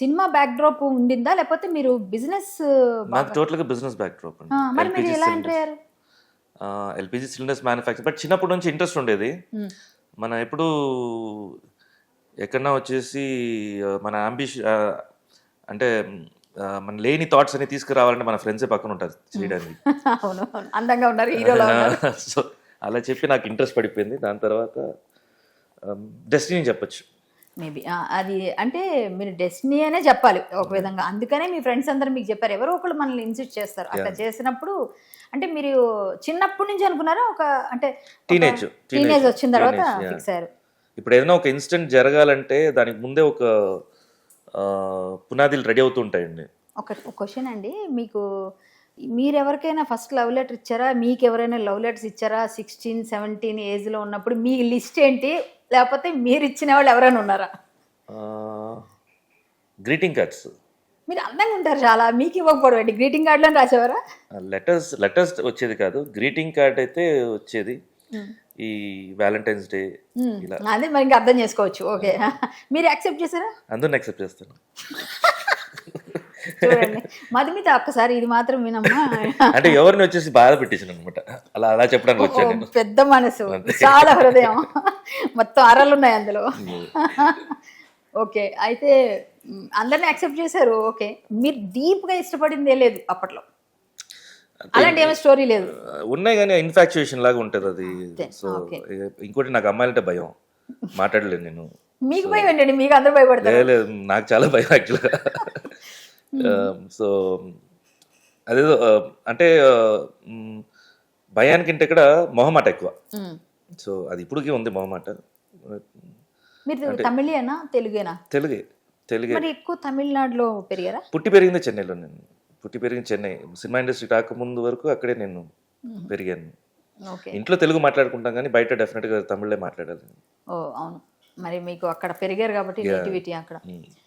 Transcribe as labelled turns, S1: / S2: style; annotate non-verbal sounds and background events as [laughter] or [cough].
S1: Cinema back drop ఉండిందా? లేకపోతే మీరు business
S2: నాకు టోటల్గా బిజినెస్ బ్యాక్ డ్రాప్
S1: మరి మీరు ఎలా ఎంటర్ అయ్యారు?
S2: ఎల్పిజి సిలిండర్స్ మ్యానుఫ్యాక్చర్ బట్ చిన్నప్పటి నుంచి ఇంట్రెస్ట్ ఉండేది. మన ఎప్పుడు ఎక్కడన్నా వచ్చేసి మన అంబిషన్ అంటే మన లేని థాట్స్ అని తీసుకురావాలంటే మన ఫ్రెండ్సే పక్కన ఉంటారు చేయడానికి. [laughs]
S1: అందంగా ఉన్నారు హీరోలో [laughs]
S2: సో అలా చెప్పి నాకు ఇంట్రెస్ట్ పడిపోయింది. దాని తర్వాత డెస్టినీ చెప్పొచ్చు.
S1: మేబీ. అది అంటే మీరు డెస్టినీ అనే చెప్పాలి ఒక విధంగా. అందుకనే మీ ఫ్రెండ్స్ అందరూ మీకు చెప్పారు. ఎవరో ఒకళ్ళు మనల్ని ఇన్సిస్ట్ చేస్తారు. అట్లా చేసినప్పుడు అంటే మీరు చిన్నప్పటి నుంచి అనుకున్నారా? ఒక అంటే
S2: టీనేజ్
S1: టీనేజ్ వచ్చిన తర్వాత ఫిక్స్ అయ్యారు.
S2: ఇప్పుడు ఏదైనా ఒక ఇన్సిడెంట్ జరగాలంటే దానికి ముందే ఒక పునాదులు రెడీ అవుతుంటాయండి
S1: ఒక క్వశ్చన్ అండి. మీకు మీరు ఎవరికైనా ఫస్ట్ లవ్ లెటర్ ఇచ్చారా? మీకు ఎవరైనా లవ్ లెటర్స్ ఇచ్చారా? సిక్స్టీన్ సెవెంటీన్ ఏజ్లో ఉన్నప్పుడు మీ లిస్ట్ ఏంటి? లేకపోతే మీరు ఇచ్చిన వాళ్ళు ఎవరైనా ఉన్నారా?
S2: Greeting cards.
S1: మీరు అందంగా ఉంటారు చాలా. మీకు ఇవ్వకపోవడం అండి గ్రీటింగ్ కార్డులో రాసేవారా?
S2: లెటర్స్ లెటర్స్ వచ్చేది కాదు. గ్రీటింగ్ కార్డ్ అయితే వచ్చేది. ఈ వ్యాలంటైన్స్ డే. ఇలా.
S1: అదే మరి అర్థం చేసుకోవచ్చు. ఓకే. మీరు యాక్సెప్ట్ చేశారా?
S2: అందరిని యాక్సెప్ట్ చేస్తాను. [laughs]
S1: చూడండి. మధుమిత ఒక్కసారి ఇది మాత్రం వినమ్మా.
S2: అంటే ఎవరిని వచ్చేసి బాధ పెట్టించాను అనమాట అలా అలా చెప్పడానికి వచ్చాను
S1: పెద్ద మనసు. చాలా హృదయం. మొత్తం అరలు ఉన్నాయి అందులో. ఓకే అయితే అందరిని యాక్సెప్ట్ చేశారు. ఓకే. మీరు డీప్గా ఇష్టపడిందే లేదు అప్పట్లో. అలాంటి ఏమో స్టోరీ లేదు.
S2: ఉన్నాయి కానీ ఇన్ఫాక్చుయేషన్ లాగా ఉంటుంది అది. సో. ఇంకోటి నాకు అమ్మాయిలంటే భయం. మాట్లాడలేను నేను.
S1: మీకు భయం ఏంటండి? మీకు అందరూ భయపడతారు.
S2: లేదు నాకు చాలా భయం యాక్చువల్గా సో అదేదో ఆ, అంటే ఆ, మ్, భయానికంటే ఇక్కడ మొహమాట ఎక్కువ. సో అది ఇప్పటికీ ఉంది మొహమాట.
S1: మీరు తమిళేనా తెలుగేనా?
S2: తెలుగే తెలుగే.
S1: మరి ఎక్కువ తమిళనాడులో పెరిగారా?
S2: పుట్టి పెరిగింది చెన్నైలో నేను. పుట్టి పెరిగింది చెన్నై. సినిమా ఇండస్ట్రీ రాకముందు వరకు అక్కడే నేను పెరిగాను.
S1: ఓకే.
S2: ఇంట్లో తెలుగు మాట్లాడుకుంటాం కానీ బయట డెఫినెట్గా తమిళే మాట్లాడాలి.
S1: ఓ అవును. మరి మీకు అక్కడ పెరిగారు కాబట్టి నేటివిటీ అక్కడ.